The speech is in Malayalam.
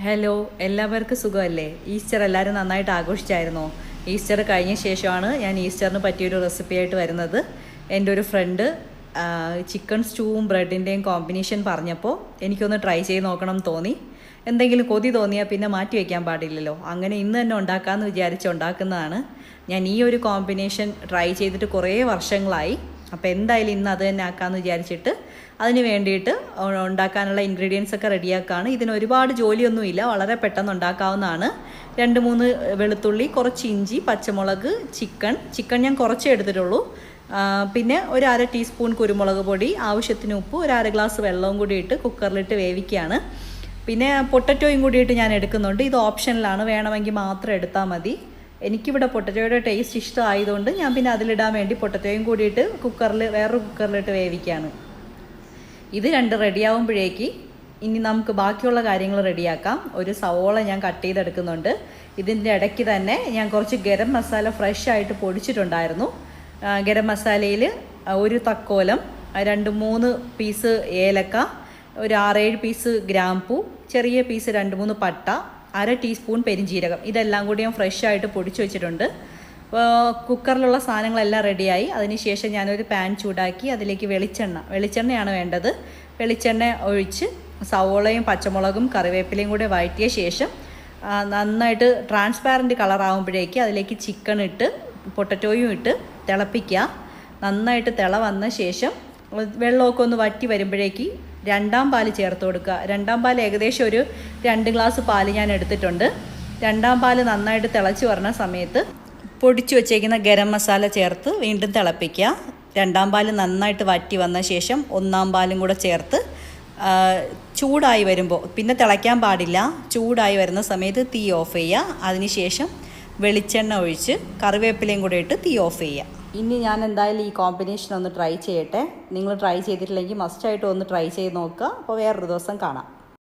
ഹലോ എല്ലാവർക്കും സുഖമല്ലേ? ഈസ്റ്റർ എല്ലാവരും നന്നായിട്ട് ആഘോഷിച്ചായിരുന്നോ? ഈസ്റ്റർ കഴിഞ്ഞ ശേഷമാണ് ഞാൻ ഈസ്റ്ററിന് പറ്റിയൊരു റെസിപ്പി ആയിട്ട് വരുന്നത്. എന്റെ ഒരു ഫ്രണ്ട് ചിക്കൻ സ്റ്റൂവും ബ്രെഡിന്റെയും കോമ്പിനേഷൻ പറഞ്ഞപ്പോൾ എനിക്കൊന്ന് ട്രൈ ചെയ്ത് നോക്കണം തോന്നി. എന്തെങ്കിലും കൊതി തോന്നിയാൽ പിന്നെ മാറ്റി വയ്ക്കാൻ പാടില്ലല്ലോ. അങ്ങനെ ഇന്ന് തന്നെ ഉണ്ടാക്കാമെന്ന് വിചാരിച്ച് ഉണ്ടാക്കുന്നതാണ്. ഞാൻ ഈ ഒരു കോമ്പിനേഷൻ ട്രൈ ചെയ്തിട്ട് കുറേ വർഷങ്ങളായി. അപ്പോൾ എന്തായാലും ഇന്ന് അത് തന്നെ ആക്കാമെന്ന് വിചാരിച്ചിട്ട് അതിന് വേണ്ടിയിട്ട് ഉണ്ടാക്കാനുള്ള ഇൻഗ്രീഡിയൻസ് ഒക്കെ റെഡിയാക്കാണ്. ഇതിന് ഒരുപാട് ജോലിയൊന്നുമില്ല വളരെ പെട്ടെന്ന് ഉണ്ടാക്കാവുന്നതാണ്. രണ്ട് മൂന്ന് വെളുത്തുള്ളി കുറച്ച് ഇഞ്ചി പച്ചമുളക് ചിക്കൻ. ചിക്കൻ ഞാൻ കുറച്ചേ എടുത്തിട്ടുള്ളൂ. പിന്നെ ഒരു അര ടീസ്പൂൺ കുരുമുളക് പൊടി ആവശ്യത്തിന് ഉപ്പ് ഒരു അര ഗ്ലാസ് വെള്ളവും കൂടി ഇട്ട് കുക്കറിലിട്ട് വേവിക്കുകയാണ്. പിന്നെ പൊട്ടറ്റോയും കൂടിയിട്ട് ഞാൻ എടുക്കുന്നുണ്ട്. ഇത് ഓപ്ഷനിലാണ്. വേണമെങ്കിൽ മാത്രം എടുത്താൽ മതി. എനിക്കിവിടെ പൊട്ടറ്റോയുടെ ടേസ്റ്റ് ഇഷ്ടമായതുകൊണ്ട് ഞാൻ പിന്നെ അതിലിടാൻ വേണ്ടി പൊട്ടറ്റോയും കൂടിയിട്ട് കുക്കറിൽ വേറൊരു കുക്കറിലിട്ട് വേവിക്കുകയാണ് ഇത് രണ്ട് റെഡിയാവുമ്പോഴേക്ക് ഇനി നമുക്ക് ബാക്കിയുള്ള കാര്യങ്ങൾ റെഡിയാക്കാം. ഒരു സവോള ഞാൻ കട്ട് ചെയ്തെടുക്കുന്നുണ്ട്. ഇതിന്റെ ഇടയ്ക്ക് തന്നെ ഞാൻ കുറച്ച് ഗരം മസാല ഫ്രഷ് ആയിട്ട് പൊടിച്ചിട്ടുണ്ടായിരുന്നു. ഗരം മസാലയിൽ ഒരു തക്കോലം രണ്ട് മൂന്ന് പീസ് ഏലക്ക ഒരു ആറേഴ് പീസ് ഗ്രാമ്പൂ ചെറിയ പീസ് രണ്ട് മൂന്ന് പട്ട അര ടീസ്പൂൺ പെരിഞ്ജീരകം ഇതെല്ലാം കൂടി ഞാൻ ഫ്രഷ് ആയിട്ട് പൊടിച്ചു വെച്ചിട്ടുണ്ട്. കുക്കറിലുള്ള സാധനങ്ങളെല്ലാം റെഡിയായി അതിനുശേഷം ഞാനൊരു പാൻ ചൂടാക്കി അതിലേക്ക് വെളിച്ചെണ്ണ. വെളിച്ചെണ്ണയാണ് വേണ്ടത്. വെളിച്ചെണ്ണ ഒഴിച്ച് സവോളയും പച്ചമുളകും കറിവേപ്പിലയും കൂടെ വഴറ്റിയ ശേഷം നന്നായിട്ട് ട്രാൻസ്പാരന്റ് കളറാകുമ്പോഴേക്ക് അതിലേക്ക് ചിക്കൻ ഇട്ട് പൊട്ടറ്റോയും ഇട്ട് തിളപ്പിക്കുക. നന്നായിട്ട് തിള വന്ന ശേഷം വെള്ളമൊക്കെ ഒന്ന് വറ്റി വരുമ്പോഴേക്ക് രണ്ടാം പാൽ ചേർത്ത് കൊടുക്കുക. രണ്ടാം പാൽ ഏകദേശം ഒരു രണ്ട് ഗ്ലാസ് പാൽ ഞാൻ എടുത്തിട്ടുണ്ട്. രണ്ടാം പാൽ നന്നായിട്ട് തിളച്ച് വരുന്ന സമയത്ത് പൊടിച്ചു വച്ചേക്കുന്ന ഗരം മസാല ചേർത്ത് വീണ്ടും തിളപ്പിക്കുക. രണ്ടാം പാൽ നന്നായിട്ട് വറ്റി വന്ന ശേഷം ഒന്നാം പാലും കൂടെ ചേർത്ത് ചൂടായി വരുമ്പോൾ പിന്നെ തിളയ്ക്കാൻ പാടില്ല ചൂടായി വരുന്ന സമയത്ത് തീ ഓഫ് ചെയ്യുക. അതിനുശേഷം വെളിച്ചെണ്ണ ഒഴിച്ച് കറിവേപ്പിലയും കൂടെ ഇട്ട് തീ ഓഫ് ചെയ്യുക. ഇനി ഞാൻ എന്തായാലും ഈ കോമ്പിനേഷൻ ഒന്ന് ട്രൈ ചെയ്യട്ടെ. നിങ്ങൾ ട്രൈ ചെയ്തിട്ടില്ലെങ്കിൽ മസ്റ്റായിട്ട് ഒന്ന് ട്രൈ ചെയ്ത് നോക്കുക. അപ്പോൾ വേറൊരു ദിവസം കാണാം.